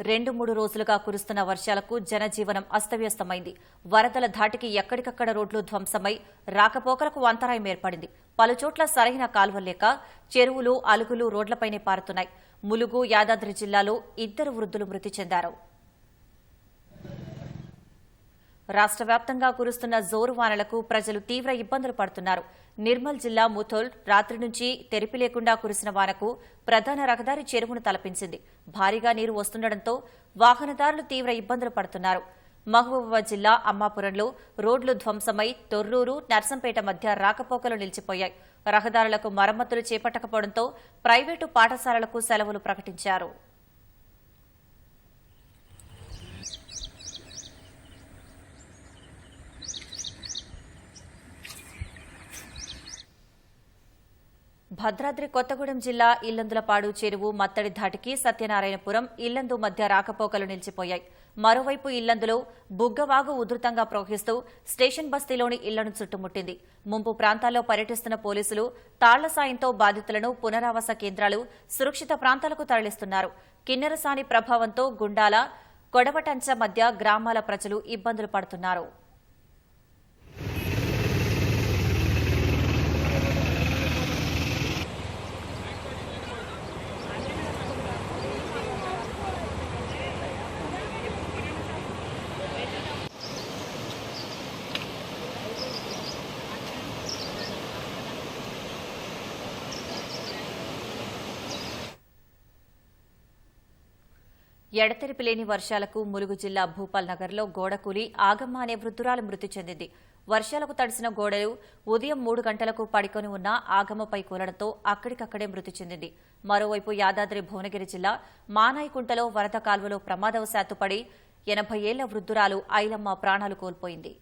రెండు మూడు రోజులుగా కురుస్తున్న వర్షాలకు జనజీవనం అస్తవ్యస్తమైంది. వరదల ధాటికి ఎక్కడికక్కడ రోడ్లు ధ్వంసమై రాకపోకలకు అంతరాయం ఏర్పడింది. పలుచోట్ల సరైన కాల్వలేక లేక చెరువులు అలుగులు రోడ్లపైనే పారుతున్నాయి. ములుగు యాదాద్రి జిల్లాలో ఇద్దరు వృద్ధులు మృతి చెందారు. రాష్ట్ర వ్యాప్తంగా కురుస్తున్న జోరు వానలకు ప్రజలు తీవ్ర ఇబ్బందులు పడుతున్నారు. నిర్మల్ జిల్లా ముథోల్ రాత్రి నుంచి తెరిపి లేకుండా కురిసిన వానకు ప్రధాన రహదారి చెరువును తలపించింది. భారీగా నీరు వస్తుండటంతో వాహనదారులు తీవ్ర ఇబ్బందులు పడుతున్నారు. మహబూబాబాద్ జిల్లా అమ్మాపురంలో రోడ్లు ధ్వంసమై తొర్రూరు నర్సంపేట మధ్య రాకపోకలు నిలిచిపోయాయి. రహదారులకు మరమ్మతులు చేపట్టకపోవడంతో ప్రైవేటు పాఠశాలలకు సెలవులు ప్రకటించారు. భద్రాద్రి కొత్తగూడెం జిల్లా ఇల్లందులపాడు చెరువు మత్తడి ధాటికి సత్యనారాయణపురం ఇల్లందు మధ్య రాకపోకలు నిలిచిపోయాయి. మరోవైపు ఇల్లందులో బుగ్గవాగు ఉధృతంగా ప్రవహిస్తూ స్టేషన్ బస్తీలోని ఇళ్ళను చుట్టుముట్టింది. ముంపు ప్రాంతాల్లో పర్యటిస్తున్న పోలీసులు తాళ్ళ సాయంతో బాధితులను పునరావాస కేంద్రాలు సురక్షిత ప్రాంతాలకు తరలిస్తున్నారు. కిన్నెరసాని ప్రభావంతో గుండాల కొడవటంచ మధ్య గ్రామాల ప్రజలు ఇబ్బందులు పడుతున్నారు. ఎడతెరిపి లేని వర్షాలకు ములుగు జిల్లా భూపాల్ నగర్లో గోడకూలి ఆగమ్మ అనే వృద్ధురాలు మృతి చెందింది. వర్షాలకు తడిసిన గోడలు ఉదయం మూడు గంటలకు పడుకొని ఉన్న ఆగమ్మపై కూలడంతో అక్కడికక్కడే మృతి చెందింది. మరోవైపు యాదాద్రి భువనగిరి జిల్లా మానాయికుంటలో వరద కాల్వలో ప్రమాదవశాత్తు పడి ఎనభై ఏళ్ళ వృద్ధురాలు ఐలమ్మ ప్రాణాలు కోల్పోయింది.